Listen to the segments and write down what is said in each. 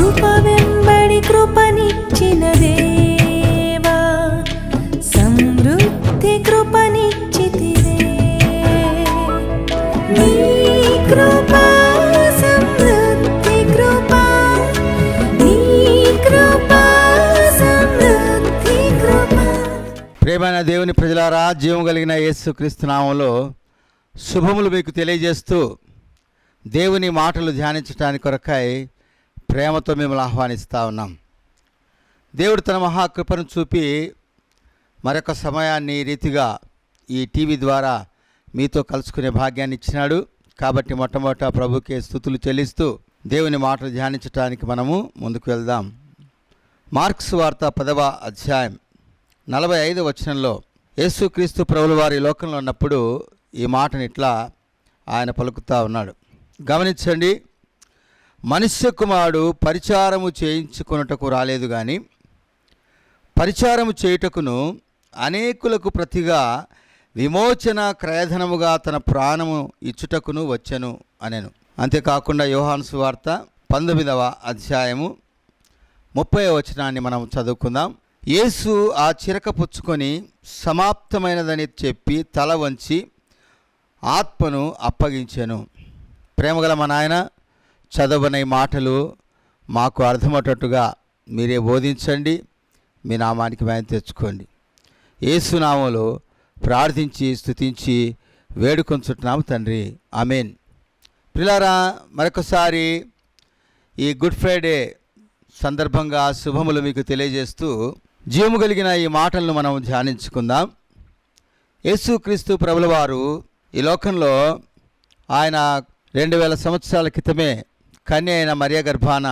కృప వెంబడి కృపనిచ్చిన దేవా సమృద్ధి కృపనిచ్చితివే. నీ కృప సమృద్ధి కృప నీ కృప సమృద్ధి కృప. ప్రేమైన దేవుని ప్రజలారా జీవం కలిగిన యేసు క్రీస్తు నామంలో శుభములు మీకు తెలియజేస్తూ దేవుని మాటలు ధ్యానించడానికి కొరకై ప్రేమతో మిమ్మల్ని ఆహ్వానిస్తూ ఉన్నాం. దేవుడు తన మహాకృపను చూపి మరొక సమయాన్ని రీతిగా ఈ టీవీ ద్వారా మీతో కలుసుకునే భాగ్యాన్ని ఇచ్చినాడు. కాబట్టి మొట్టమొదట ప్రభుకే స్థుతులు చెల్లిస్తూ దేవుని మాటలు ధ్యానించడానికి మనము ముందుకు వెళ్దాం. మార్క్స్ వార్త పదవ అధ్యాయం నలభై ఐదు వచనంలో యేసుక్రీస్తు ప్రభుల వారి లోకంలో ఉన్నప్పుడు ఈ మాటని ఇట్లా ఆయన పలుకుతా ఉన్నాడు. గమనించండి మనుష్య కుమారుడు పరిచారము చేయించుకొనుటకు రాలేదు కానీ పరిచారము చేయుటకును అనేకులకు ప్రతిగా విమోచన క్రయధనముగా తన ప్రాణము ఇచ్చుటకును వచ్చెను అనెను. అంతేకాకుండా యోహాన్సు వార్త పంతొమ్మిదవ అధ్యాయము ముప్పై వచనాన్ని మనం చదువుకుందాం. యేసు ఆ చిరక పుచ్చుకొని సమాప్తమైనదని చెప్పి తల వంచి ఆత్మను అప్పగించాను. ప్రేమగల మా నాయన చదవని మాటలు మాకు అర్థమయ్యేటట్టుగా మీరే బోధించండి మీ నామానికి మేము తెచ్చుకోండి. ఏసునామంలో ప్రార్థించి స్తుతించి వేడుకొంచుతున్నాము తండ్రి. అమీన్ పిల్లారా మరొకసారి ఈ గుడ్ ఫ్రైడే సందర్భంగా శుభములు మీకు తెలియజేస్తూ జీవము కలిగిన ఈ మాటలను మనం ధ్యానించుకుందాం. యేసుక్రీస్తు ప్రభుల వారు ఈ లోకంలో ఆయన రెండు వేల సంవత్సరాల క్రితమే కన్య అయిన మరియ గర్భాన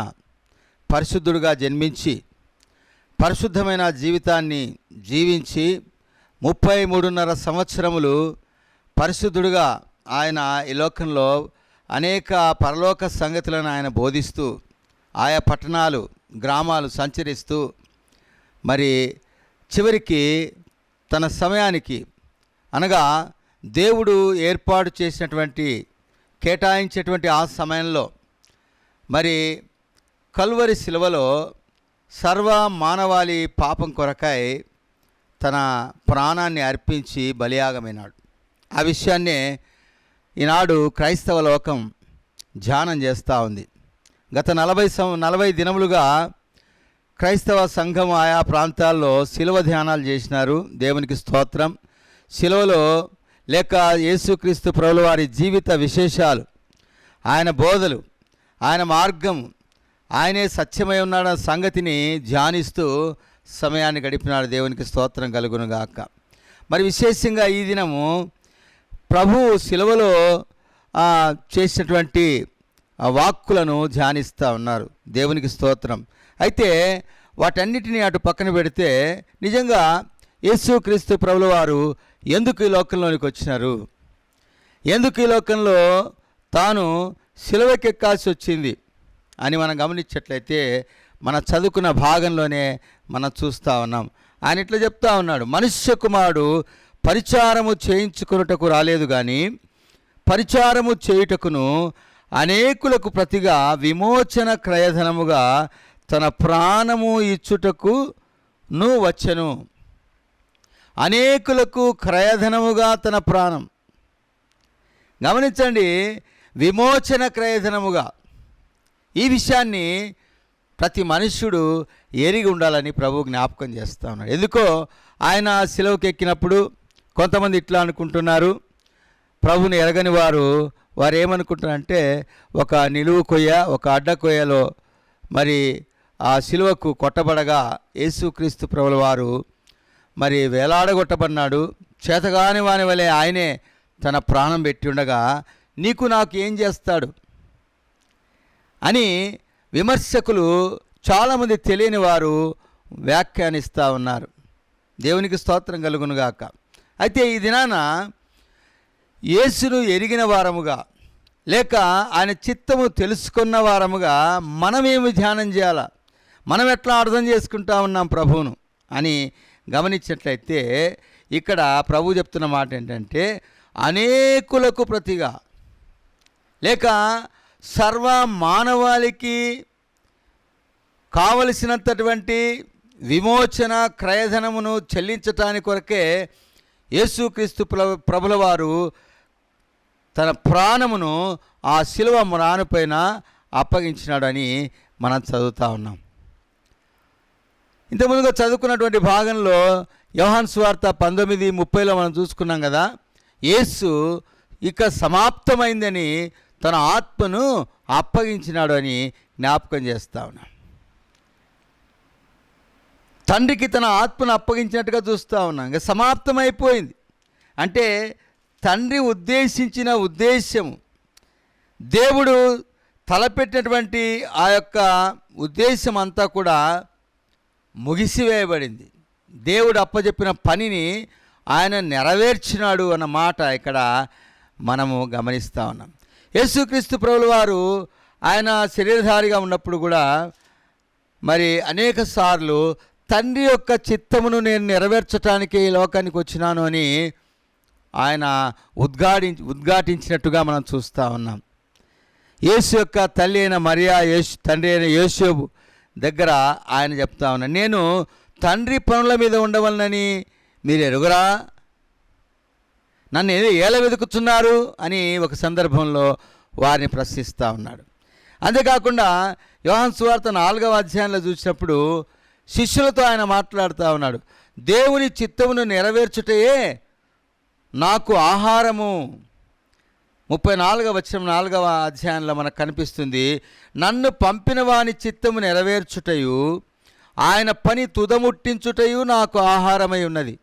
పరిశుద్ధుడుగా జన్మించి పరిశుద్ధమైన జీవితాన్ని జీవించి ముప్పై మూడున్నర సంవత్సరములు పరిశుద్ధుడుగా ఆయన ఈ లోకంలో అనేక పరలోక సంగతులను ఆయన బోధిస్తూ ఆయా పట్టణాలు గ్రామాలు సంచరిస్తూ మరి చివరికి తన సమయానికి అనగా దేవుడు ఏర్పాటు చేసినటువంటి కేటాయించేటువంటి ఆ సమయంలో మరి కల్వరి శిలువలో సర్వ మానవాళి పాపం కొరకై తన ప్రాణాన్ని అర్పించి బలియాగమైనాడు. ఆ విషయాన్నే ఈనాడు క్రైస్తవ లోకం ధ్యానం చేస్తూ ఉంది. గత నలభై సం నలభై దినములుగా క్రైస్తవ సంఘం ఆయా ప్రాంతాల్లో శిలువ ధ్యానాలు చేసినారు. దేవునికి స్తోత్రం. శిలువలో లేక యేసుక్రీస్తు ప్రభుల వారి జీవిత విశేషాలు ఆయన బోధలు ఆయన మార్గం. ఆయనే సత్యమై ఉన్నాడన్న సంగతిని ధ్యానిస్తూ సమయాన్ని గడిపినాడు. దేవునికి స్తోత్రం కలుగును గాక. మరి విశేషంగా ఈ దినము ప్రభు శిలువలో చేసినటువంటి వాక్కులను ధ్యానిస్తూ ఉన్నారు. దేవునికి స్తోత్రం. అయితే వాటన్నిటిని అటు పక్కన పెడితే నిజంగా యేసుక్రీస్తు ప్రభుల వారు ఎందుకు ఈ లోకంలోనికి వచ్చినారు? ఎందుకు ఈ లోకంలో తాను సిలువకెక్కాల్సి వచ్చింది అని మనం గమనించట్లయితే మన చదువుకున్న భాగంలోనే మనం చూస్తూ ఉన్నాం. ఆయన ఇట్లా చెప్తా ఉన్నాడు మనుష్య కుమారుడు పరిచారము చేయించుకున్నటకు రాలేదు కానీ పరిచారము చేయుటకును అనేకులకు ప్రతిగా విమోచన క్రయధనముగా తన ప్రాణము ఇచ్చుటకు ను వచ్చను. అనేకులకు క్రయధనముగా తన ప్రాణం. గమనించండి విమోచన క్రయధనముగా. ఈ విషయాన్ని ప్రతి మనుష్యుడు ఎరిగి ఉండాలని ప్రభు జ్ఞాపకం చేస్తా ఉన్నాడు. ఎందుకో ఆయన సెలవుకి ఎక్కినప్పుడు కొంతమంది ఇట్లా అనుకుంటున్నారు. ప్రభుని ఎరగని వారు వారు ఏమనుకుంటారంటే ఒక నిలువు కొయ్య ఒక అడ్డ కొయ్యలో మరి ఆ సిలువకు కొట్టబడగా యేసుక్రీస్తు ప్రభుల వారు మరి వేలాడగొట్టబడినాడు. చేతగాని వాని వలె ఆయనే తన ప్రాణం పెట్టి ఉండగా నీకు నాకు ఏం చేస్తాడు? అని విమర్శకులు చాలామంది తెలియని వారు వ్యాఖ్యానిస్తూ ఉన్నారు. దేవునికి స్తోత్రం కలుగునుగాక అయితే ఈ దినాన యేసును ఎరిగిన వారముగా లేక ఆయన చిత్తము తెలుసుకున్న వారముగా మనమేమి ధ్యానం చేయాలా? మనం ఎట్లా అర్థం చేసుకుంటా ఉన్నాం ప్రభువును? అని గమనించినట్లయితే ఇక్కడ ప్రభు చెప్తున్న మాట ఏంటంటే అనేకులకు ప్రతిగా లేక సర్వ మానవాళికి కావలసినంతటువంటి విమోచన క్రయధనమును చెల్లించటానికి కొరకే యేసుక్రీస్తు ప్ర ప్రభుల వారు తన ప్రాణమును ఆ శిలువ మ్రానుపైన అప్పగించినాడని మనం చదువుతా ఉన్నాం. ఇంతకుముందుగా చదువుకున్నటువంటి భాగంలో యోహాన్ స్వార్త పంతొమ్మిది ముప్పైలో మనం చూసుకున్నాం కదా యేసు ఇక సమాప్తమైందని తన ఆత్మను అప్పగించినాడు అని జ్ఞాపకం చేస్తా ఉన్నాం. తండ్రికి తన ఆత్మను అప్పగించినట్టుగా చూస్తూ ఉన్నాం. ఇంకా సమాప్తమైపోయింది. అంటే తండ్రి ఉద్దేశించిన ఉద్దేశ్యము. దేవుడు తలపెట్టినటువంటి ఆ యొక్క ఉద్దేశం అంతా కూడా ముగిసివేయబడింది. దేవుడు అప్పచెప్పిన పనిని ఆయన నెరవేర్చినాడు అన్న మాట ఇక్కడ మనము గమనిస్తూ ఉన్నాం. యేసుక్రీస్తు ప్రభుల వారు ఆయన శరీరధారిగా ఉన్నప్పుడు కూడా మరి అనేక సార్లు తండ్రి యొక్క చిత్తమును నేను నెరవేర్చటానికి ఈ లోకానికి వచ్చినాను అని ఆయన ఉద్ఘాటి ఉద్ఘాటించినట్టుగా మనం చూస్తూ ఉన్నాం. యేసు యొక్క తల్లి అయిన మరియా యేసు తండ్రి అయిన యేసు దగ్గర ఆయన చెప్తా ఉన్నాను నేను తండ్రి పనుల మీద ఉండవలనని మీరు ఎరుగురా? నన్ను ఏ- ఏల వెతుకుతున్నారు అని ఒక సందర్భంలో వారిని ప్రశ్నిస్తూ ఉన్నాడు. అంతేకాకుండా యోహన్ సువార్త నాలుగవ అధ్యాయంలో చూసినప్పుడు శిష్యులతో ఆయన మాట్లాడుతూ ఉన్నాడు. దేవుని చిత్తమును నెరవేర్చుటయే నాకు ఆహారము. ముప్పై నాలుగవ వచ్చిన నాలుగవ అధ్యాయంలో మనకు కనిపిస్తుంది నన్ను పంపిన వాని చిత్తము నెరవేర్చుటయు ఆయన పని తుదముట్టించుటయు నాకు ఆహారమై ఉన్నది.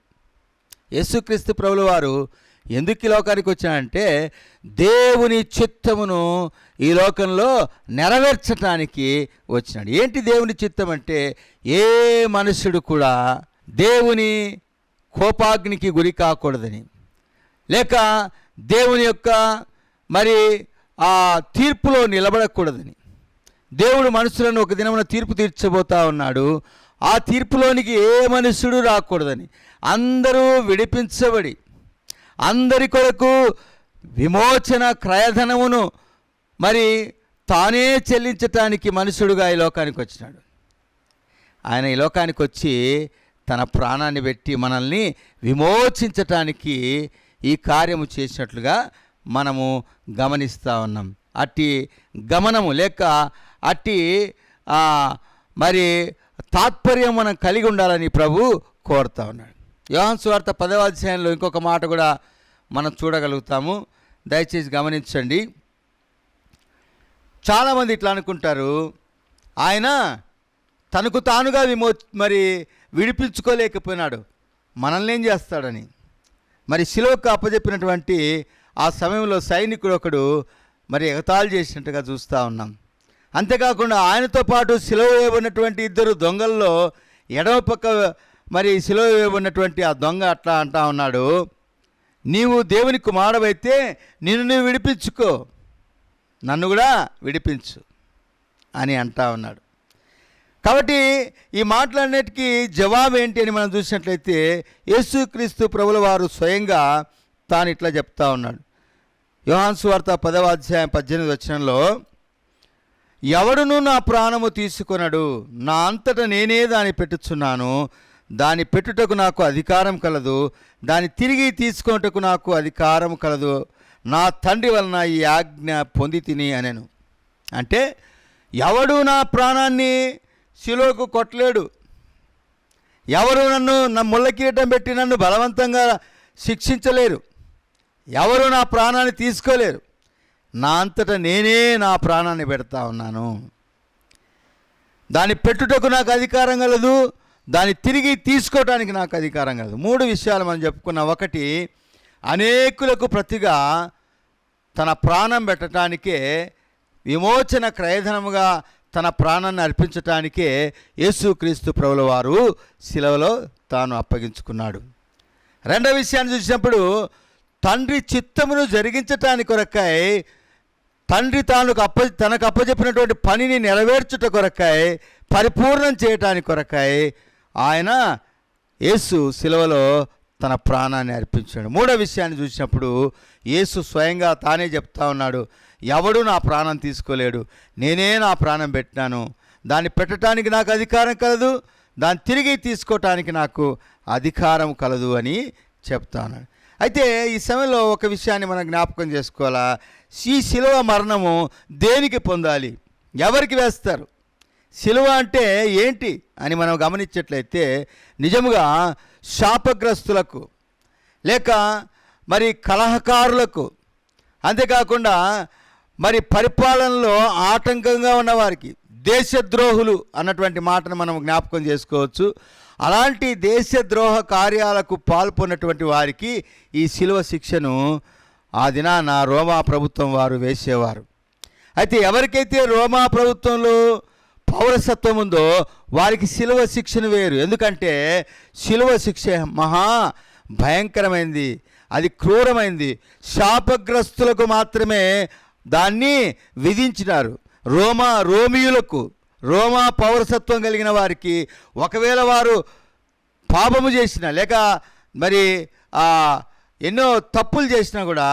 యేసుక్రీస్తు ప్రభులవారు వారు ఎందుకు ఈ లోకానికి వచ్చానంటే దేవుని చిత్తమును ఈ లోకంలో నెరవేర్చటానికి వచ్చినాడు. ఏంటి దేవుని చిత్తం అంటే ఏ మనుషుడు కూడా దేవుని కోపాగ్నికి గురి కాకూడదని. లేక దేవుని యొక్క మరి ఆ తీర్పులో నిలబడకూడదని. దేవుడు మనుషులను ఒక దినమున తీర్పు తీర్చబోతా ఉన్నాడు. ఆ తీర్పులోనికి ఏ మనుషుడు రాకూడదని. అందరూ విడిపించబడి అందరి కొరకు విమోచన క్రయధనమును మరి తానే చెల్లించటానికి మనుషుడుగా ఈ లోకానికి వచ్చినాడు. ఆయన ఈ లోకానికి వచ్చి తన ప్రాణాన్ని పెట్టి మనల్ని విమోచించటానికి ఈ కార్యము చేసినట్లుగా మనము గమనిస్తూ ఉన్నాం. అట్టి గమనము లేక అట్టి మరి తాత్పర్యం మనం కలిగి ఉండాలని ప్రభు కోరుతా ఉన్నాడు. యోహన్ సువార్త పదవ అధ్యాయంలో ఇంకొక మాట కూడా మనం చూడగలుగుతాము. దయచేసి గమనించండి. చాలామంది ఇట్లా అనుకుంటారు ఆయన తనకు తానుగా విమో మరి విడిపించుకోలేకపోయినాడు మనల్ని ఏం చేస్తాడని. మరి శిలువకు అప్పజెప్పినటువంటి ఆ సమయంలో సైనికుడు ఒకడు మరి ఎగతాళి చేసినట్టుగా చూస్తూ ఉన్నాం. అంతేకాకుండా ఆయనతో పాటు సిలువ వేయబడినటువంటి ఇద్దరు దొంగల్లో ఎడమ పక్క మరి శిలో వేయబడినటువంటి ఆ దొంగ అట్లా అంటా ఉన్నాడు నీవు దేవుని కుమారుడవైతే నిన్ను నువ్వు విడిపించుకో నన్ను కూడా విడిపించు అని అంటా ఉన్నాడు. కాబట్టి ఈ మాటలన్నిటికీ జవాబు ఏంటి అని మనం చూసినట్లయితే యేసుక్రీస్తు ప్రభుల వారు స్వయంగా తాను ఇట్లా చెప్తా ఉన్నాడు. యోహాన్ వార్త పదవ అధ్యాయం పద్దెనిమిది వచనంలో ఎవడును నా ప్రాణము తీసుకొనడు నా అంతట నేనే దాన్ని పెట్టుచున్నాను దాని పెట్టుటకు నాకు అధికారం కలదు దాన్ని తిరిగి తీసుకొనుటకు నాకు అధికారం కలదు నా తండ్రి వలన ఈ ఆజ్ఞ పొంది తిని అనెను. అంటే ఎవడు నా ప్రాణాన్ని శిలోకు కొట్టలేడు. ఎవరు నన్ను నా ముళ్ళ కిరీటం పెట్టి నన్ను బలవంతంగా శిక్షించలేరు. ఎవరు నా ప్రాణాన్ని తీసుకోలేరు. నా అంతటా నేనే నా ప్రాణాన్ని పెడతా ఉన్నాను. దాన్ని పెట్టుటకు నాకు అధికారం కలదు దాన్ని తిరిగి తీసుకోవడానికి నాకు అధికారం కలదు. మూడు విషయాలు మనం చెప్పుకున్నాం ఒకటి అనేకులకు ప్రతిగా తన ప్రాణం పెట్టడానికే విమోచన క్రయధనముగా తన ప్రాణాన్ని అర్పించటానికే యేసుక్రీస్తు ప్రభుల వారు శిలవలో తాను అప్పగించుకున్నాడు. రెండవ విషయాన్ని చూసినప్పుడు తండ్రి చిత్తమును జరిగించటానికి కొరకై తండ్రి తానుకు అప్ప తనకు అప్పచెప్పినటువంటి పనిని నెరవేర్చుట కొరకాయ పరిపూర్ణం చేయటానికి కొరకై ఆయన యేసు శిలువలో తన ప్రాణాన్ని అర్పించాడు. మూడో విషయాన్ని చూసినప్పుడు యేసు స్వయంగా తానే చెప్తా ఉన్నాడు ఎవడు నా ప్రాణం తీసుకోలేడు. నేనే నా ప్రాణం పెట్టినాను. దాన్ని పెట్టడానికి నాకు అధికారం కలదు. దాన్ని తిరిగి తీసుకోవటానికి నాకు అధికారం కలదు అని చెప్తాను అయితే ఈ సమయంలో ఒక విషయాన్ని మనం జ్ఞాపకం చేసుకోవాలా? ఈ శిలువ మరణము దేనికి పొందాలి? ఎవరికి వేస్తారు? శిలువ అంటే ఏంటి అని మనం గమనించట్లయితే నిజముగా శాపగ్రస్తులకు లేక మరి కలహకారులకు అంతేకాకుండా మరి పరిపాలనలో ఆటంకంగా ఉన్నవారికి దేశద్రోహులు అన్నటువంటి మాటను మనం జ్ఞాపకం చేసుకోవచ్చు. అలాంటి దేశద్రోహ కార్యాలకు పాల్పొన్నటువంటి వారికి ఈ శిలువ శిక్షను ఆ దినాన రోమా ప్రభుత్వం వారు వేసేవారు. అయితే ఎవరికైతే రోమా ప్రభుత్వంలో పౌరసత్వం ఉందో వారికి శిలువ శిక్షను వేరు. ఎందుకంటే శిలువ శిక్ష మహా భయంకరమైంది అది క్రూరమైంది. శాపగ్రస్తులకు మాత్రమే దాన్ని విధించినారు. రోమా రోమియులకు రోమా పౌరసత్వం కలిగిన వారికి ఒకవేళ వారు పాపము చేసిన లేక మరి ఎన్నో తప్పులు చేసినా కూడా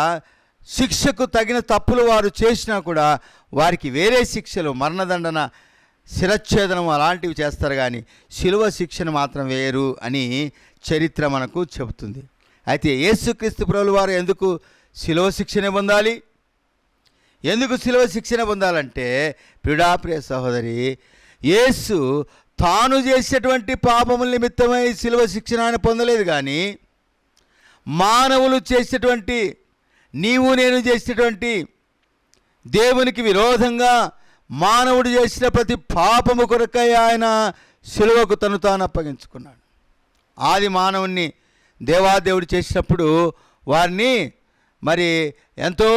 శిక్షకు తగిన తప్పులు వారు చేసినా కూడా వారికి వేరే శిక్షలు మరణదండన శిరచ్ఛేదనం అలాంటివి చేస్తారు కానీ శిలువ శిక్షను మాత్రం వేరు అని చరిత్ర మనకు చెబుతుంది. అయితే యేసుక్రీస్తు ప్రభులు వారు ఎందుకు శిలువ శిక్షణ పొందాలి? ఎందుకు శిలువ శిక్షణ పొందాలంటే ప్రిడాప్రియ సహోదరి యేసు తాను చేసేటువంటి పాపముల నిమిత్తమై శిలువ శిక్షణ ఆయన పొందలేదు కానీ మానవులు చేసేటువంటి నీవు నేను చేసేటువంటి దేవునికి విరోధంగా మానవుడు చేసిన ప్రతి పాపము కొరకై ఆయన సిలువకు తను తాను అప్పగించుకున్నాడు. ఆది మానవుణ్ణి దేవాదేవుడు చేసినప్పుడు వారిని మరి ఎంతో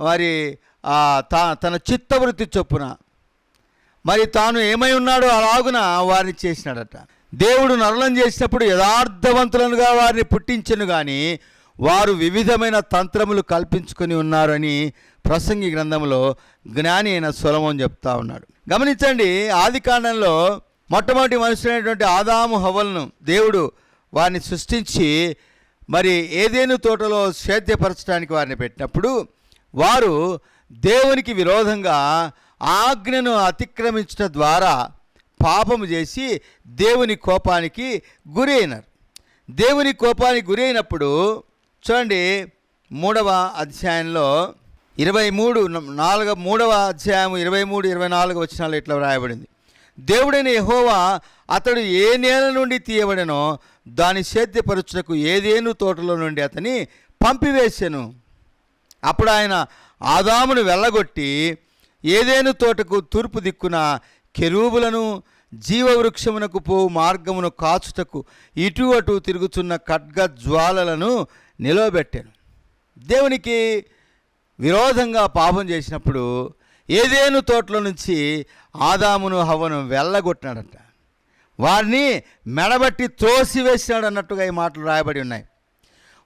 మరి తా తన చిత్తవృత్తి చొప్పున మరి తాను ఏమై ఉన్నాడో అలాగున వారిని చేసినాడట. దేవుడు నరులను చేసినప్పుడు యథార్థవంతులనుగా వారిని పుట్టించను కానీ వారు వివిధమైన తంత్రములు కల్పించుకొని ఉన్నారని ప్రసంగి గ్రంథంలో జ్ఞాని అయిన సులభం చెప్తా ఉన్నాడు. గమనించండి ఆది కాండంలో మొట్టమొదటి మనుషులైనటువంటి ఆదాము హవలను దేవుడు వారిని సృష్టించి మరి ఏదేను తోటలో సేద్యపరచడానికి వారిని పెట్టినప్పుడు వారు దేవునికి విరోధంగా ఆజ్ఞను అతిక్రమించడం ద్వారా పాపము చేసి దేవుని కోపానికి గురైనారు. దేవుని కోపానికి గురైనప్పుడు చూడండి మూడవ అధ్యాయంలో ఇరవై మూడు నాలుగ మూడవ అధ్యాయం ఇరవై మూడు ఇరవై నాలుగు వచ్చినాలు ఇట్లా వ్రాయబడింది. దేవుడైన యహోవా అతడు ఏ నేల నుండి తీయబడినో దాని సేద్యపరుచుటకు ఏదేను తోటలో నుండి అతని పంపివేశాను. అప్పుడు ఆయన ఆదామును వెళ్ళగొట్టి ఏదేను తోటకు తూర్పు దిక్కున కెరూబులను జీవవృక్షమునకు పోవు మార్గమును కాచుటకు ఇటు అటు తిరుగుతున్న ఖడ్గ జ్వాలలను నిలవబెట్టాను. దేవునికి విరోధంగా పాపం చేసినప్పుడు ఏదేను తోటలో నుంచి ఆదామును హవ్వను వెళ్ళగొట్టినాడట. వారిని మెడబట్టి త్రోసివేసినాడు అన్నట్టుగా ఈ మాటలు రాయబడి ఉన్నాయి.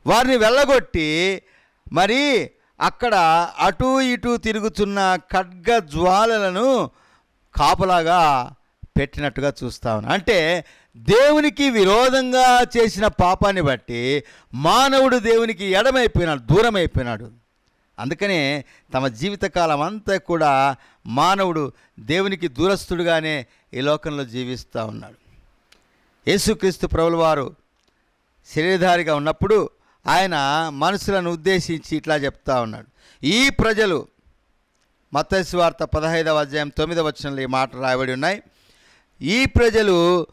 వారిని వెళ్ళగొట్టి మరి అక్కడ అటు ఇటు తిరుగుతున్న ఖడ్గ జ్వాలలను కాపలాగా పెట్టినట్టుగా చూస్తా అంటే దేవునికి విరోధంగా చేసిన పాపాన్ని బట్టి మానవుడు దేవునికి ఎడమైపోయినాడు దూరం అయిపోయినాడు అందుకనే తమ జీవితకాలం అంతా కూడా మానవుడు దేవునికి దూరస్తుడుగానే ఈ లోకంలో జీవిస్తూ ఉన్నాడు. యేసుక్రీస్తు ప్రభుల వారు శరీరధారిగా ఉన్నప్పుడు ఆయన మనుషులను ఉద్దేశించి ఇట్లా చెప్తా ఉన్నాడు. ఈ ప్రజలు మత్స్య వార్త పదహైదవ అధ్యాయం తొమ్మిదవ వచనంలో ఈ మాట రాయబడి ఉన్నాయి. ఈ ప్రజలు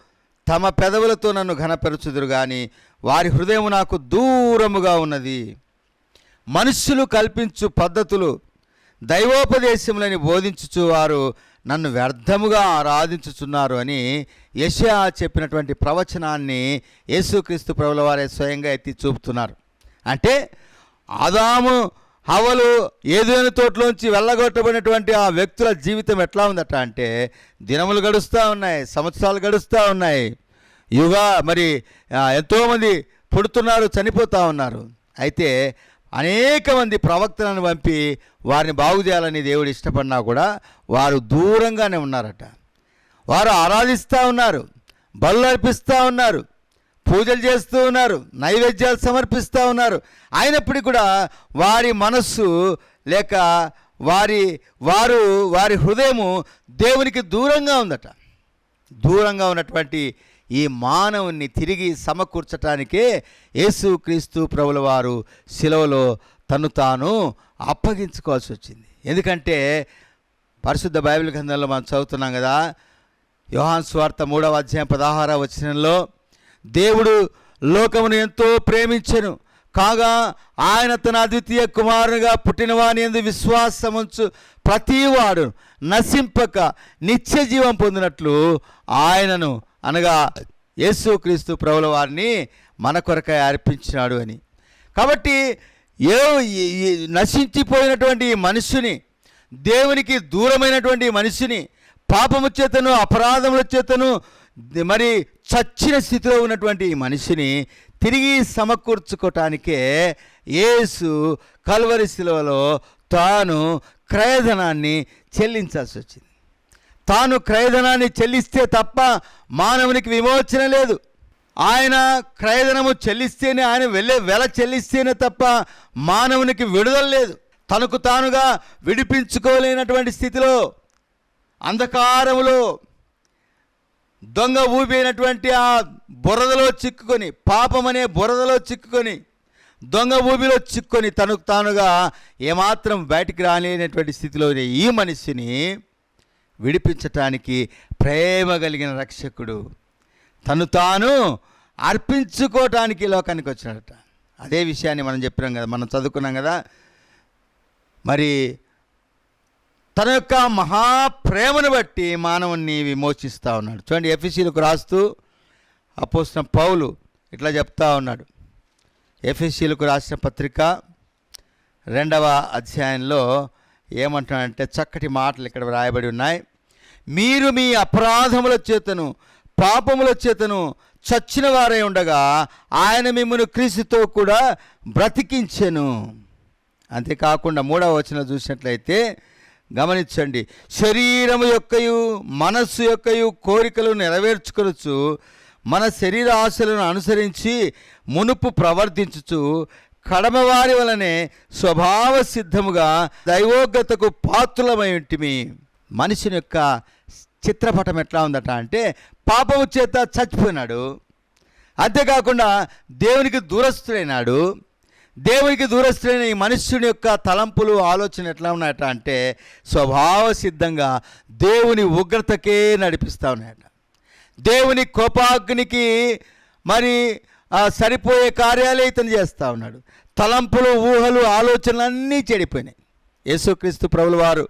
తమ పెదవులతో నన్ను ఘనపరచుదురు కానీ వారి హృదయం నాకు దూరముగా ఉన్నది. మనుష్యులు కల్పించు పద్ధతులు దైవోపదేశములని బోధించుచు వారు నన్ను వ్యర్థముగా ఆరాధించుచున్నారు అని యశా చెప్పినటువంటి ప్రవచనాన్ని యేసుక్రీస్తు ప్రభుల వారే స్వయంగా ఎత్తి చూపుతున్నారు. అంటే ఆదాము హవలు ఏదైనా తోటలోంచి వెళ్ళగొట్టబడినటువంటి ఆ వ్యక్తుల జీవితం ఎట్లా ఉందట అంటే దినములు గడుస్తూ ఉన్నాయి సంవత్సరాలు గడుస్తూ ఉన్నాయి. యుగా మరి ఎంతోమంది పుడుతున్నారు చనిపోతూ ఉన్నారు. అయితే అనేక మంది ప్రవక్తలను పంపి వారిని బాగు చేయాలని దేవుడు ఇష్టపడినా కూడా వారు దూరంగానే ఉన్నారట. వారు ఆరాధిస్తూ ఉన్నారు బలు అర్పిస్తూ ఉన్నారు. పూజలు చేస్తూ ఉన్నారు నైవేద్యాలు సమర్పిస్తూ ఉన్నారు. అయినప్పటికీ కూడా వారి మనస్సు లేక వారి వారు వారి హృదయము దేవునికి దూరంగా ఉందట. దూరంగా ఉన్నటువంటి ఈ మానవుని తిరిగి సమకూర్చటానికే యేసుక్రీస్తు ప్రభుల వారు శిలవలో తను తాను అప్పగించుకోవాల్సి వచ్చింది. ఎందుకంటే పరిశుద్ధ బైబిల్ గ్రంథంలో మనం చదువుతున్నాం కదా యోహాన్ స్వార్థ మూడవ అధ్యాయం పదహార వచనంలో దేవుడు లోకమును ఎంతో ప్రేమించను. కాగా ఆయన తన అద్వితీయ కుమారునిగా పుట్టినవాని ఎందు విశ్వాసముంచు ప్రతివాడు నశింపక నిత్య జీవం పొందినట్లు ఆయనను అనగా యేసుక్రీస్తు ప్రభుల వారిని మన కొరకై అర్పించినాడు అని. కాబట్టి ఏ నశించిపోయినటువంటి మనుషుని దేవునికి దూరమైనటువంటి మనిషిని పాపము చేతను అపరాధముల చేతను మరి చచ్చిన స్థితిలో ఉన్నటువంటి ఈ మనిషిని తిరిగి సమకూర్చుకోవటానికే యేసు కల్వరి శిలువలో తాను క్రయధనాన్ని చెల్లించాల్సి వచ్చింది. తాను క్రయధనాన్ని చెల్లిస్తే తప్ప మానవునికి విమోచన లేదు. ఆయన క్రయధనము చెల్లిస్తేనే ఆయన వెళ్ళే వెల చెల్లిస్తేనే తప్ప మానవునికి విడుదల లేదు. తనకు తానుగా విడిపించుకోలేనటువంటి స్థితిలో అంధకారములో దొంగ ఊబినటువంటి ఆ బురదలో చిక్కుకొని పాపమనే బురదలో చిక్కుకొని దొంగ ఊబిలో చిక్కుకొని తనకు తానుగా ఏమాత్రం బయటికి రాలేనటువంటి స్థితిలో ఈ మనిషిని విడిపించటానికి ప్రేమ కలిగిన రక్షకుడు. తను తాను అర్పించుకోవటానికి లోకానికి వచ్చినట అదే విషయాన్ని మనం చెప్పినాం కదా మనం చదువుకున్నాం కదా. మరి తన యొక్క మహాప్రేమను బట్టి మానవుణ్ణి విమోచిస్తూ ఉన్నాడు. చూడండి ఎఫ్ఎస్సీలకు రాస్తూ అపోసిన పౌలు ఇట్లా చెప్తా ఉన్నాడు. ఎఫ్ఎస్సీలకు రాసిన పత్రిక రెండవ అధ్యాయంలో ఏమంటున్నాడంటే చక్కటి మాటలు ఇక్కడ వ్రాయబడి ఉన్నాయి. మీరు మీ అపరాధముల చేతను పాపముల చేతను చచ్చిన వారై ఉండగా ఆయన మిమ్మల్ని క్రీస్తుతో కూడా బ్రతికించెను. అంతేకాకుండా మూడవ వచనం చూసినట్లయితే గమనించండి. శరీరము యొక్కయు మనస్సు యొక్కయు కోరికలు నెరవేర్చుకొనచ్చు మన శరీర ఆశలను అనుసరించి మునుపు ప్రవర్తించుచు కడమవారి వలనే స్వభావ సిద్ధముగా దైవోగ్రతకు పాత్రులమైంటిమి మనిషిని యొక్క చిత్రపటం ఎట్లా ఉందట అంటే పాపము చేత చచ్చిపోయినాడు. అంతేకాకుండా దేవునికి దూరస్తుడైనాడు దేవునికి దూరస్తులైన ఈ మనుష్యుని యొక్క తలంపులు ఆలోచన ఎట్లా ఉన్నాయట అంటే స్వభావ సిద్ధంగా దేవుని ఉగ్రతకే నడిపిస్తూ ఉన్నాయట. దేవుని కోపాగ్నికి మరి సరిపోయే కార్యాలే ఇతను చేస్తూ ఉన్నాడు. తలంపులు ఊహలు ఆలోచనలు అన్నీ చెడిపోయినాయి. యేసుక్రీస్తు ప్రభుల వారు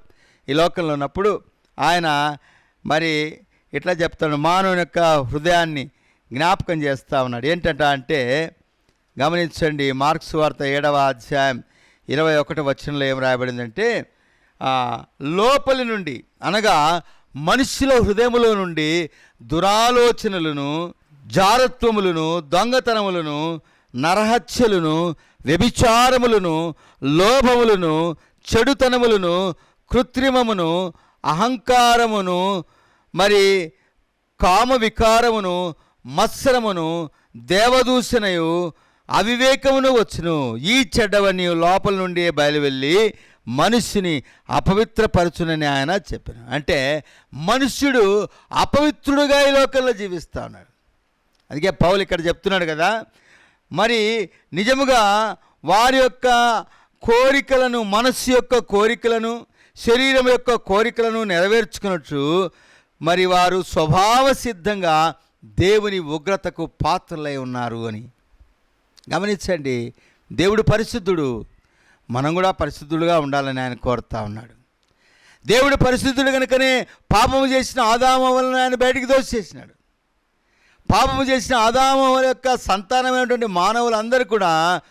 ఈ లోకంలో ఉన్నప్పుడు ఆయన మరి ఇట్లా చెప్తాడు మానవుని యొక్క హృదయాన్ని జ్ఞాపకం చేస్తూ ఉన్నాడు. ఏంటంట అంటే గమనించండి మార్క్స్ వార్త ఏడవ అధ్యాయం ఇరవై ఒకటి వచనంలో ఏం రాయబడిందంటే లోపలి నుండి అనగా మనుషుల హృదయములో నుండి దురాలోచనలను జారత్వములను దొంగతనములను నరహత్యలను వ్యభిచారములను లోభములను చెడుతనములను కృత్రిమమును అహంకారమును మరి కామ వికారమును మత్సరమును దేవదూషణయు అవివేకమును వచ్చును. ఈ చెడ్డవన్నీ లోపల నుండి బయలువెళ్ళి మనిషిని అపవిత్రపరచునని ఆయన చెప్పాను. అంటే మనుష్యుడు అపవిత్రుడుగా ఈ లోకంలో జీవిస్తా ఉన్నాడు. అందుకే పౌలు ఇక్కడ చెప్తున్నాడు కదా మరి నిజముగా వారి యొక్క కోరికలను మనస్సు యొక్క కోరికలను శరీరం యొక్క కోరికలను నెరవేర్చుకున్నట్టు మరి వారు స్వభావ సిద్ధంగా దేవుని ఉగ్రతకు పాత్రలై ఉన్నారు అని గమనించండి దేవుడు పరిశుద్ధుడు. మనం కూడా పరిశుద్ధుడుగా ఉండాలని ఆయన కోరుతా ఉన్నాడు. దేవుడు పరిశుద్ధుడు కనుకనే పాపము చేసిన ఆదాము వలన ఆయన బయటికి దోచేసినాడు. పాపము చేసిన ఆదాము యొక్క సంతానమైనటువంటి మానవులందరూ కూడా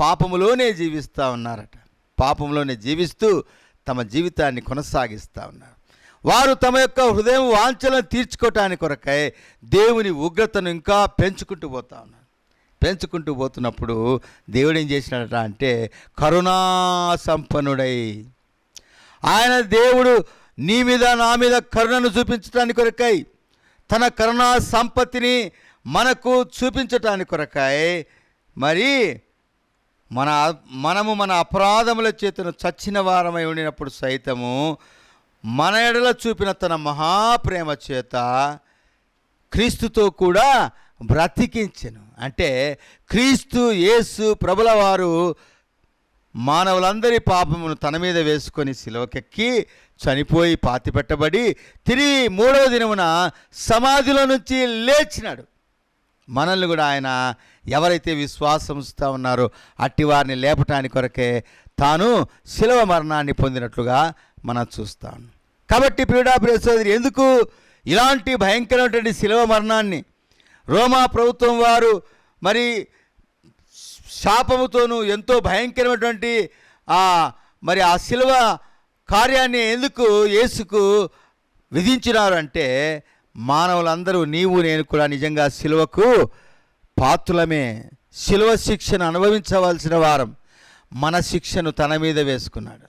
పాపములోనే జీవిస్తూ ఉన్నారట. పాపంలోనే జీవిస్తూ తమ జీవితాన్ని కొనసాగిస్తూ ఉన్నారు. వారు తమ యొక్క హృదయం వాంఛలను తీర్చుకోవటానికి కొరకై దేవుని ఉగ్రతను ఇంకా పెంచుకుంటూ పోతా ఉన్నారు. పెంచుకుంటూ పోతున్నప్పుడు దేవుడు ఏం చేసినాడట అంటే కరుణా సంపన్నుడై. ఆయన దేవుడు నీ మీద నా మీద కరుణను చూపించటానికి కొరకై తన కరుణా సంపత్తిని మనకు చూపించటానికి కొరకై మరి మన మనము మన అపరాధముల చేతను చచ్చిన వారమై ఉండినప్పుడు సైతము మన ఎడల చూపిన తన మహాప్రేమ చేత క్రీస్తుతో కూడా బ్రతికించెను. అంటే క్రీస్తు యేసు ప్రభుల వారు మానవులందరి పాపమును తన మీద వేసుకొని సిలవకెక్కి చనిపోయి పాతిపెట్టబడి తిరిగి మూడవ దినమున సమాధిలో నుంచి లేచినాడు. మనల్ని కూడా ఆయన ఎవరైతే విశ్వాసం ఉంచుతా ఉన్నారో అట్టి వారిని లేపటానికి కొరకే తాను శిలవ మరణాన్ని పొందినట్లుగా మనం చూస్తాను కాబట్టి పీడాప్రియ సోదరి ఎందుకు ఇలాంటి భయంకరమైనటువంటి శిలవ మరణాన్ని రోమా ప్రభుత్వం వారు మరి శాపముతోనూ ఎంతో భయంకరమైనటువంటి ఆ మరి ఆ శిలువ కార్యాన్ని ఎందుకు యేసుకు విధించినారు అంటే మానవులందరూ నీవు నేను కూడా నిజంగా శిలువకు పాత్రులమే. శిలువ శిక్షను అనుభవించవలసిన వారం మన శిక్షను తన మీద వేసుకున్నాడు.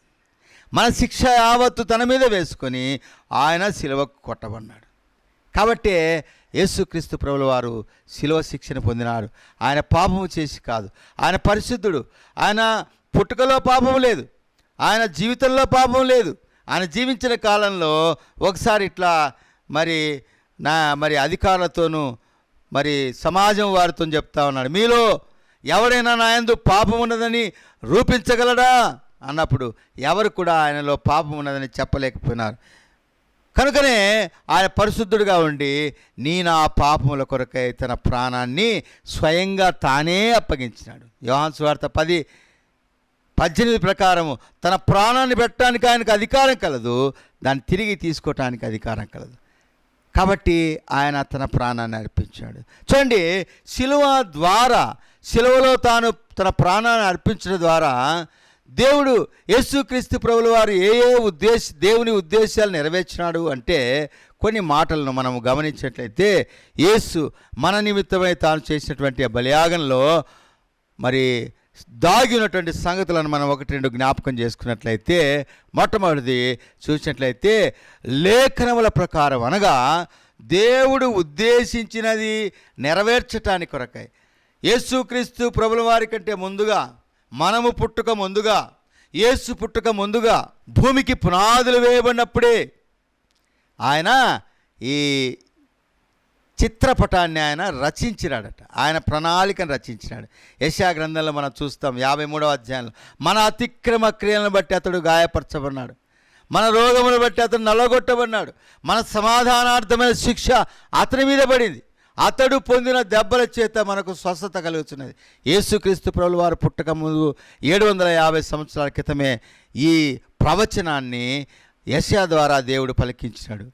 మన శిక్ష యావత్తు తన మీద వేసుకొని ఆయన శిలువకు కొట్టబడినాడు కాబట్టి యేసుక్రీస్తు ప్రభుల వారు శిలువ శిక్షణ పొందినారు. ఆయన పాపము చేసి కాదు. ఆయన పరిశుద్ధుడు. ఆయన పుట్టుకలో పాపం లేదు. ఆయన జీవితంలో పాపం లేదు. ఆయన జీవించిన కాలంలో ఒకసారి ఇట్లా మరి నా మరి అధికారులతోనూ మరి సమాజం వారితో చెప్తా ఉన్నాడు. మీలో ఎవరైనా నా యందు పాపం ఉన్నదని రూపించగలడా? అన్నప్పుడు ఎవరు కూడా ఆయనలో పాపం ఉన్నదని చెప్పలేకపోయినారు. కనుకనే ఆయన పరిశుద్ధుడిగా ఉండి నీ నా పాపముల కొరకై తన ప్రాణాన్ని స్వయంగా తానే అప్పగించినాడు. యోహాన్ సువార్త పది పద్దెనిమిది ప్రకారము తన ప్రాణాన్ని పెట్టడానికి ఆయనకు అధికారం కలదు దాన్ని తిరిగి తీసుకోవటానికి అధికారం కలదు. కాబట్టి ఆయన తన ప్రాణాన్ని అర్పించాడు. చూడండి శిలువ ద్వారా శిలువలో తాను తన ప్రాణాన్ని అర్పించడం ద్వారా దేవుడు యేసుక్రీస్తు ప్రభుల వారు ఏ ఏ ఉద్దేశ దేవుని ఉద్దేశాలు నెరవేర్చినాడు అంటే కొన్ని మాటలను మనము గమనించినట్లయితే యేసు మన నిమిత్తమై తాను చేసినటువంటి బలియాగంలో మరి దాగి ఉన్నటువంటి సంగతులను మనం ఒకటి రెండు జ్ఞాపకం చేసుకున్నట్లయితే మొట్టమొదటిది చూసినట్లయితే లేఖనముల ప్రకారం అనగా దేవుడు ఉద్దేశించినది నెరవేర్చటానికి కొరకై. యేసుక్రీస్తు ప్రభుల వారి కంటే ముందుగా మనము పుట్టుక ముందుగా యేసు పుట్టుక ముందుగా భూమికి పునాదులు వేయబడినప్పుడే ఆయన ఈ చిత్రపటాన్ని ఆయన రచించినాడట. ఆయన ప్రణాళికను రచించినాడు. యశా గ్రంథంలో మనం చూస్తాం యాభై మూడవ అధ్యాయంలో మన అతిక్రమ క్రియలను బట్టి అతడు గాయపరచబడినాడు. మన రోగమును బట్టి అతడు నల్లగొట్టబడినాడు మన సమాధానార్థమైన శిక్ష అతని మీద పడింది. అతడు పొందిన దెబ్బల చేత మనకు స్వస్థత కలుగుతున్నది. యేసుక్రీస్తు ప్రభులు వారు పుట్టక ముందు ఏడు వందల యాభై సంవత్సరాల క్రితమే ఈ ప్రవచనాన్ని యశా ద్వారా దేవుడు పలికించినాడు.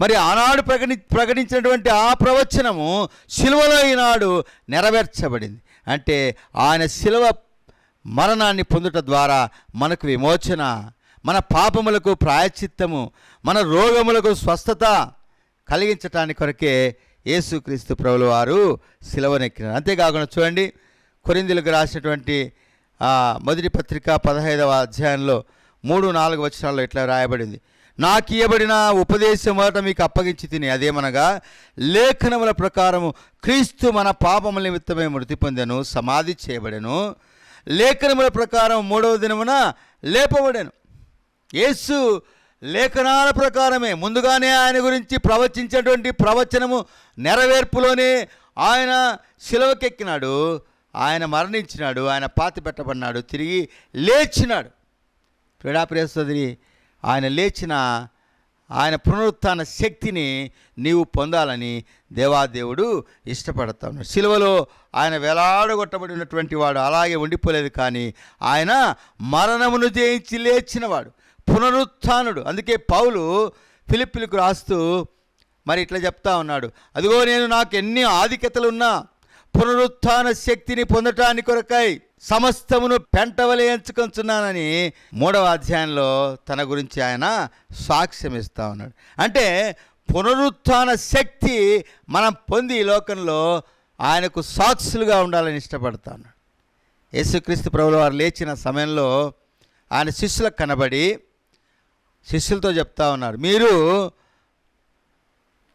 మరి ఆనాడు ప్రకటి ప్రకటించినటువంటి ఆ ప్రవచనము శిలువలో ఈనాడు నెరవేర్చబడింది. అంటే ఆయన శిలువ మరణాన్ని పొందుట ద్వారా మనకు విమోచన మన పాపములకు ప్రాయచిత్తము మన రోగములకు స్వస్థత కలిగించటానికి కొరకే యేసుక్రీస్తు ప్రభుల వారు శిలవనెక్కినారు అంతేకాకుండా చూడండి కొరిందులకు రాసినటువంటి మొదటి పత్రిక పదహైదవ అధ్యాయంలో మూడు నాలుగు వచనాల్లో ఇట్లా రాయబడింది. నాకు ఇవ్వబడిన ఉపదేశం మొదట మీకు అప్పగించి తిని అదేమనగా లేఖనముల ప్రకారము క్రీస్తు మన పాపముల నిమిత్తమే మృతి పొందెను సమాధి చేయబడెను. లేఖనముల ప్రకారం మూడవ దినమున లేపబడెను. యేసు లేఖనాల ప్రకారమే ముందుగానే ఆయన గురించి ప్రవచించినటువంటి ప్రవచనము నెరవేర్పులోనే ఆయన శిలవకెక్కినాడు ఆయన మరణించినాడు ఆయన పాతి పెట్టబడినాడు తిరిగి లేచినాడు. క్రీడాప్రియసోదరి ఆయన లేచిన ఆయన పునరుత్న శక్తిని నీవు పొందాలని దేవాదేవుడు ఇష్టపడతాను శిలువలో సిలువలో ఆయన వేలాడగొట్టబడినటువంటి వాడు అలాగే ఉండిపోలేదు కానీ ఆయన మరణమును జయించి లేచినవాడు. పునరుత్థానుడు అందుకే పౌలు ఫిలిప్పిలకు రాస్తూ మరి ఇట్లా చెప్తా ఉన్నాడు. అదిగో నేను నాకు ఎన్ని ఆధిక్యతలు ఉన్నా శక్తిని పొందటానికి కొరకై సమస్తమును పెంటవలే ఎంచుకొంచున్నానని మూడవ అధ్యాయంలో తన గురించి ఆయన సాక్ష్యం ఇస్తా ఉన్నాడు. అంటే పునరుత్థాన శక్తి మనం పొంది ఈ లోకంలో ఆయనకు సాక్షులుగా ఉండాలని ఇష్టపడతా ఉన్నాడు. యేసుక్రీస్తు ప్రభుల వారు లేచిన సమయంలో ఆయన శిష్యులకు కనబడి శిష్యులతో చెప్తా ఉన్నారు. మీరు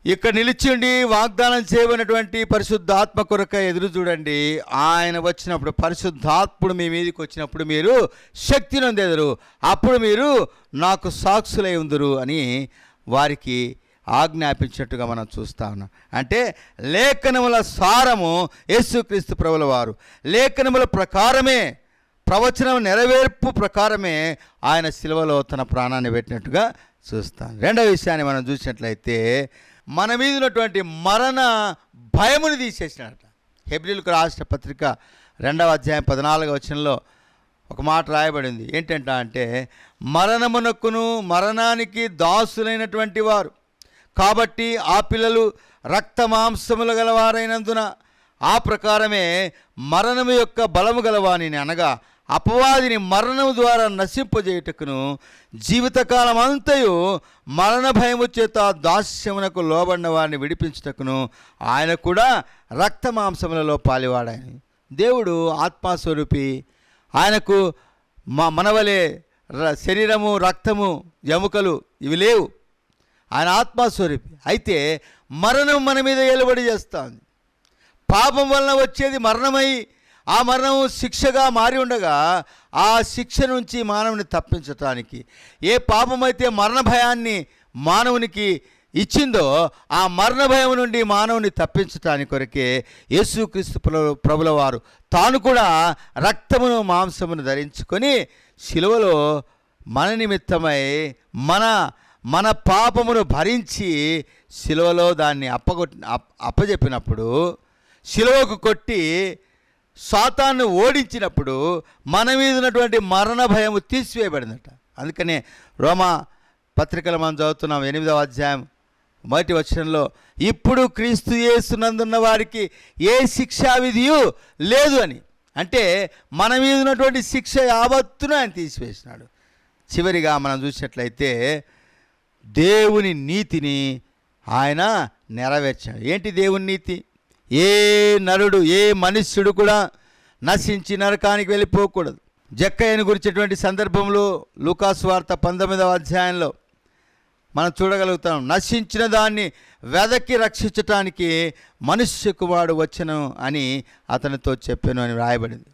ఇక్కడ నిలిచిండి వాగ్దానం చేయబడినటువంటి పరిశుద్ధాత్మ కొరక ఎదురు చూడండి. ఆయన వచ్చినప్పుడు పరిశుద్ధాత్ముడు మీ మీదకి వచ్చినప్పుడు మీరు శక్తి నొందెదరు. అప్పుడు మీరు నాకు సాక్షులై ఉందరు అని వారికి ఆజ్ఞాపించినట్టుగా మనం చూస్తా ఉన్నాం. అంటే లేఖనముల సారము యేసుక్రీస్తు ప్రభుల వారు లేఖనముల ప్రకారమే ప్రవచనం నెరవేర్పు ప్రకారమే ఆయన శిలువలో తన ప్రాణాన్ని పెట్టినట్టుగా చూస్తాం. రెండవ విషయాన్ని మనం చూసినట్లయితే మన మీద ఉన్నటువంటి మరణ భయముని తీసేసినట్ట హెబ్రిల్కు రాష్ట్ర పత్రిక రెండవ అధ్యాయం పద్నాలుగవ వచనంలో ఒక మాట రాయబడింది. ఏంటంట అంటే మరణమునకును మరణానికి దాసులైనటువంటి వారు కాబట్టి ఆ పిల్లలు రక్త మాంసములు గలవారైనందున ఆ ప్రకారమే మరణము యొక్క బలము గలవానిని అనగా అపవాదిని మరణం ద్వారా నశింపజేయుటకును జీవితకాలం అంతయు మరణ భయము చేత దాస్యమునకు లోబడిన వారిని విడిపించుటకును ఆయన కూడా రక్త మాంసములలో పాలివాడాయని దేవుడు ఆత్మస్వరూపి. ఆయనకు మా మనవలే ర- శరీరము రక్తము ఎముకలు ఇవి లేవు. ఆయన ఆత్మస్వరూపి. అయితే మరణం మన మీద ఏలుబడి చేస్తుంది. పాపం వలన వచ్చేది మరణమై ఆ మరణం శిక్షగా మారి ఉండగా ఆ శిక్ష నుంచి మానవుని తప్పించటానికి ఏ పాపమైతే మరణ భయాన్ని మానవునికి ఇచ్చిందో ఆ మరణ భయం నుండి మానవుని తప్పించటానికి కొరకే యేసుక్రీస్తు ప్రభుల వారు తాను కూడా రక్తమును మాంసమును ధరించుకొని శిలువలో మన నిమిత్తమై మన మన పాపమును భరించి శిలువలో దాన్ని అప్పగొట్టి అప్పజెప్పినప్పుడు శిలువకు కొట్టి సాతాన్ని ఓడించినప్పుడు మన మీద ఉన్నటువంటి మరణ భయం తీసివేయబడిందట. అందుకనే రోమా పత్రికలు మనం చదువుతున్నాం ఎనిమిదవ అధ్యాయం మొదటి వచనంలో ఇప్పుడు క్రీస్తు చేస్తున్నందున్న వారికి ఏ శిక్షా విధియు లేదు అని. అంటే మన మీద ఉన్నటువంటి శిక్ష యావత్తును ఆయన తీసివేసినాడు. చివరిగా మనం చూసినట్లయితే దేవుని నీతిని ఆయన నెరవేర్చాడు. ఏంటి దేవుని నీతి? ఏ నరుడు ఏ మనుష్యుడు కూడా నశించి నరకానికి వెళ్ళిపోకూడదు. జక్కయ్యను గురించినటువంటి సందర్భంలో లూకాసు వార్త పంతొమ్మిదవ అధ్యాయంలో మనం చూడగలుగుతాం. నశించిన దాన్ని వెదకి రక్షించటానికి మనుష్య కుమారుడు వచ్చను అని అతనితో చెప్పాను అని వ్రాయబడింది.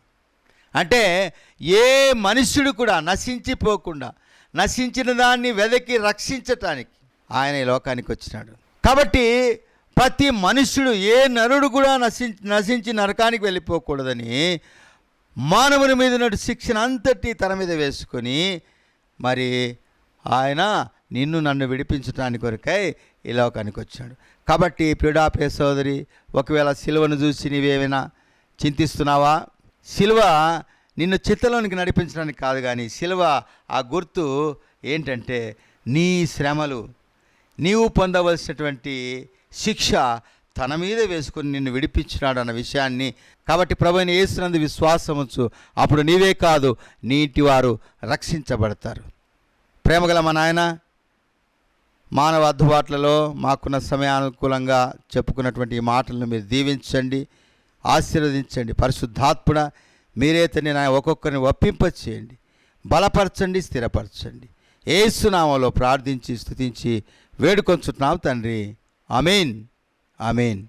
అంటే ఏ మనుష్యుడు కూడా నశించిపోకుండా నశించిన దాన్ని వెదకి రక్షించటానికి ఆయన ఈ లోకానికి వచ్చినాడు. కాబట్టి ప్రతి మనుష్యుడు ఏ నరుడు కూడా నశించి నశించి నరకానికి వెళ్ళిపోకూడదని మానవుని మీద ఉన్న శిక్షణ అంతటి తన మీద వేసుకొని మరి ఆయన నిన్ను నన్ను విడిపించడానికి కొరకై ఈ లోకానికి వచ్చాడు. కాబట్టి ప్రిడా సోదరి ఒకవేళ సిలువను చూసి నీవేమైనా చింతిస్తున్నావా? సిలువ నిన్ను చిత్తలోనికి నడిపించడానికి కాదు కానీ సిలువ ఆ గుర్తు ఏంటంటే నీ శ్రమలు నీవు పొందవలసినటువంటి శిక్ష తన మీద వేసుకుని నిన్ను విడిపించినాడు అన్న విషయాన్ని కాబట్టి ప్రభుని వేసినందు విశ్వాసముచ్చు అప్పుడు నీవే కాదు నీటి వారు రక్షించబడతారు. ప్రేమగల మా నాయన మానవ అద్దుబాట్లలో మాకున్న సమయానుకూలంగా చెప్పుకున్నటువంటి ఈ మాటలను మీరు దీవించండి ఆశీర్వదించండి. పరిశుద్ధాత్ముడ మీరే తన్ని నా ఒక్కొక్కరిని ఒప్పింపచేయండి. బలపరచండి స్థిరపరచండి. ఏసునామలో ప్రార్థించి స్థుతించి వేడుకొంచుతున్నాం తండ్రి. అమీన్ అమీన్